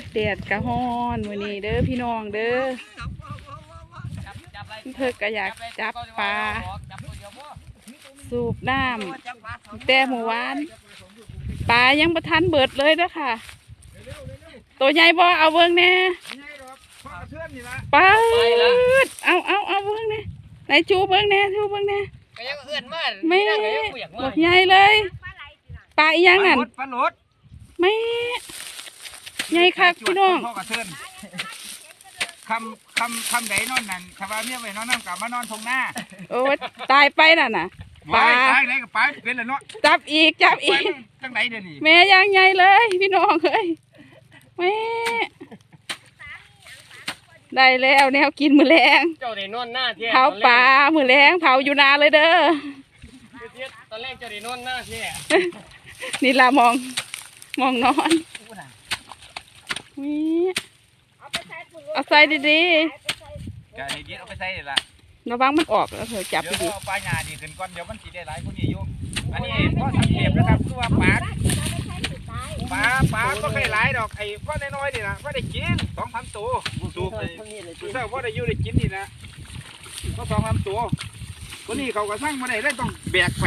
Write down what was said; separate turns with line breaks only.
ยแดดกะฮ้อนมื้อนี้เด้อพี่น้องเด้อเพิ่นก็อยากจับปลาสูบน้ำแต่เมื่อวานปลายังบ่ทันเบิดเลยเด้อค่ะ ตัวใหญ่บ่เอาเบิ่งแหน่
ไม่หรอกพ่อกระเทือนนี่ละ
ปลาดเอาเอาเอาเบิ่งแหน่ไหนจูเบิ่งแหน่จูเบิ่งแหน่
ก็ยังเอื้อนมา
แม่
ก็ยังบ่อยาก
บ
มา
อกใหญ่เลยปลาอีหยังนั่น
ปลาโหลด
แม่ ใหญ่คักพี่น้อง
พ่อกระเทือนคำคำคำใดนอนนั่นถ้าว่าเมียไปนอนนั่งกลับมานอนทงหน้า
โอ้ยตายไปน่ะน่ะปลา
ไว้ตายไหนก็ไปเป็นแล้วเนาะ
จับอีกจับ
ไป
อีก
จังไหนเดี๋ยวนี้
แม่ยังใหญ่เลย พี่น้องเอ้ยแม่ได้แล้วแนวกินมือแรง
เจ้าได้นอนหน้าเที่ย
เผาปลามือแรงเผาอยู่นาเลยเด้อ
ตอนแรกเจ้าได้นอนหน้าเที่ย
นี่ละมองมองนอน นี่เอาใส่ดี
ก็ให้เย็ดเอาไปใส่เลยล่ะ
ๆระวังมันออกแล้วเถอะจับ
เดี๋ยว
ดี
เอาปลาหยาดีขึ้นก่อนเดี๋ยวมันสีได้หลายคนนี้อยู่อันนี้พ่อสังเกตนะครับคือว่าปลาปลาปลาก็ไม่หลายดอกไอ้พ่อน้อยๆนี่นะพ่อได้กินสองสามตัวสูบเลยสูบเท่าพ่อได้อยู่ได้กินนี่นะก็สองสามตัวตัวนี้เขาก็สร้างมาได้เลยต้องแบกไป